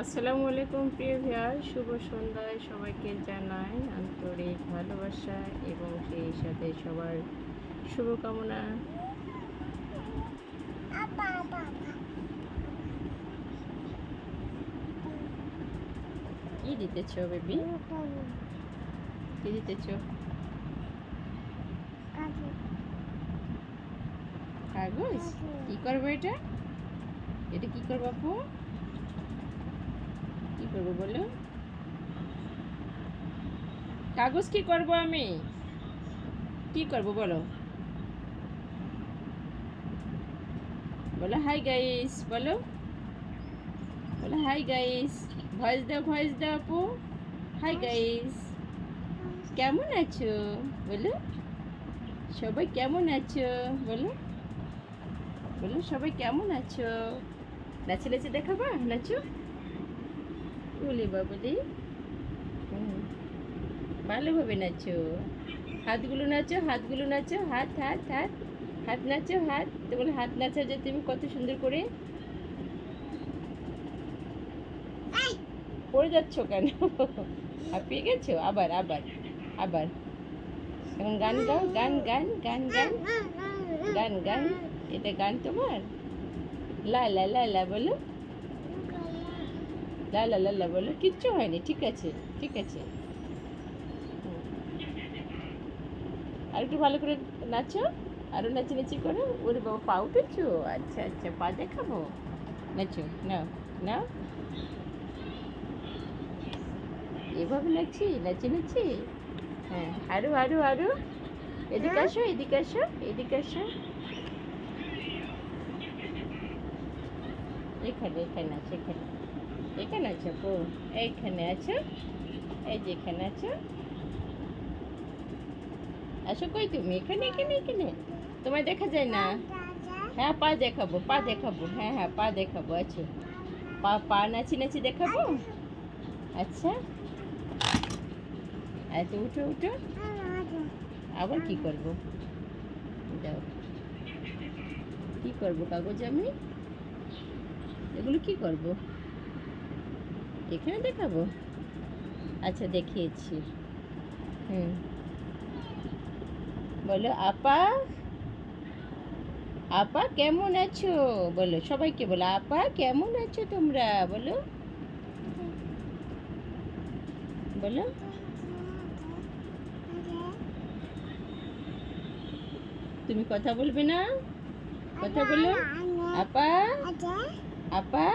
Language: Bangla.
আসসালামু আলাইকুম প্রিয় ভিয়ার শুভ সন্ধ্যায় সবাইকে জানাই আন্তরিক ভালোবাসা এবং সেই সাথে সবার শুভকামনা। কি দিতেছ বেবি? কি দিতেছ? কাগজ? কি করব এটা? এটা কি করব আপু? কি করব বলো? কাগজ কি করব আমি? কি করব বলো? বলো হাই গাইস বলো। বলো হাই গাইস ভয়েস দাও ভয়েস দাও আপু। হাই গাইস কেমন আছো? বলো। সবাই কেমন আছো? বলো। বলো, সবাই কেমন আছো? নাচে নাচে দেখাবা? নাচো। বলি বাবুলি। ভালোভাবে নাচো। হাতগুলো নাচো হাতগুলো নাচো হাত হাত হাত। হাত নাচো হাত। তোমার হাত নাচা যে তুমি কত সুন্দর করে পড়ে যাচ্ছ কেন? হাঁপিয়ে গেছো? আবার আবার আবার। এখন গান গাও গান গান গান গান। গান গান। এটা গান তোমার? লা লা লা লা বলো। লা লা লা লা বলো, কিচ্ছু হয়নি, ঠিক আছে ঠিক আছে। আর একটু ভালো করে নাচো আরও নাচি নাচি করো। ওরে বাবা পা উঠেছো আচ্ছা আচ্ছা পা দেখাবো। নাচো, নাও নাও। এভাবে নাচি নাচি নাচি? হ্যাঁ আরও আরও আরও। এদিকে আসো এদিকে আসো এদিকে আসো। এখানে এখানে আছে এখানে। এখানে আছে? আপু এইখানে আছে? এই যে এখানে আছে? আসো কই তুমি? এখানে এখানে এখানে। তোমায় দেখা যায় না? হ্যাঁ পা দেখাবো পা দেখাবো। হ্যাঁ হ্যাঁ পা দেখাবো আচ্ছা পা পা নাচি নাচি দেখাবো? আচ্ছা। আচ্ছা উঠো উঠো। আবার কি করব? যাও। কি করব, কাগজ আমি? এগুলো কি করব? এখানে দেখাবো? আচ্ছা দেখিয়েছি। হুম। বলো আপা? আপা কেমন আছো? বলো সবাইকে বলো আপা কেমন আছো তোমরা? বলো। বলো। তুমি কথা বলবে না? কথা বলো। আপা? আপা?